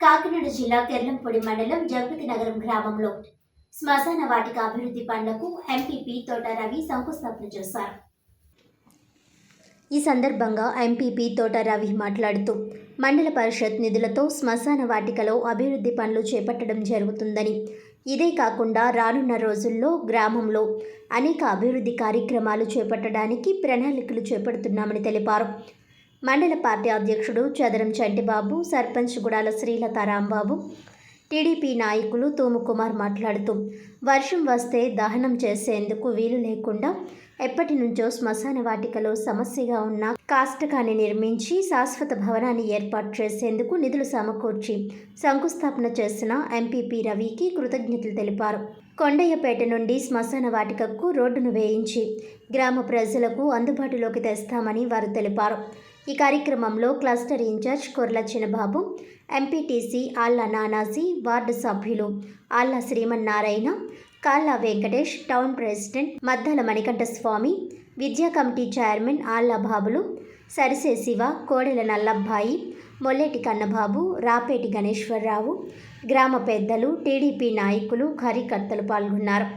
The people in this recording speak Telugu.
కాకినాడ జిల్లా కెర్లంపొడి మండలం జగపతి నగరం గ్రామంలో శ్మశాన వాటిక అభివృద్ధి పనులకు ఎంపీపీ తోట రవి శంకుస్థాపన చేశారు. ఈ సందర్భంగా ఎంపీపీ తోట రవి మాట్లాడుతూ మండల పరిషత్ నిధులతో శ్మశాన వాటికలో అభివృద్ధి పనులు చేపట్టడం జరుగుతుందని. ఇదే కాకుండా రానున్న రోజుల్లో గ్రామంలో అనేక అభివృద్ధి కార్యక్రమాలు చేపట్టడానికి ప్రణాళికలు చేపడుతున్నామని తెలిపారు. మండల పార్టీ అధ్యక్షుడు చదరం చంటిబాబు సర్పంచ్ గుడాల శ్రీలత రాంబాబు టీడీపీ నాయకులు తూము కుమార్ మాట్లాడుతూ వర్షం వస్తే దహనం చేసేందుకు వీలు లేకుండా ఎప్పటి నుంచో శ్మశాన వాటికలో సమస్యగా ఉన్న కాష్టకాన్ని నిర్మించి శాశ్వత భవనాన్ని ఏర్పాటు చేసేందుకు నిధులు సమకూర్చి శంకుస్థాపన చేసిన ఎంపీపీ రవికి కృతజ్ఞతలు తెలిపారు. కొండయ్యపేట నుండి శ్మశాన వాటికకు రోడ్డును వేయించి గ్రామ ప్రజలకు అందుబాటులోకి తెస్తామని వారు తెలిపారు. ఈ కార్యక్రమంలో cluster in charge Korla Chinnababu MPTC Alla Nanaji ward సభ్యులు ఆళ్ళ శ్రీమన్నారాయణ కాళ్ళ వెంకటేష్ టౌన్ ప్రెసిడెంట్ మద్దాల మణికంఠ స్వామి విద్యా కమిటీ చైర్మన్ ఆళ్ళ బాబులు సరిసే శివ కోడెల నల్లబ్బాయి మొల్లెటి కన్నబాబు రాపేటి గణేశ్వరరావు గ్రామ పెద్దలు టీడీపీ నాయకులు కార్యకర్తలు పాల్గొన్నారు.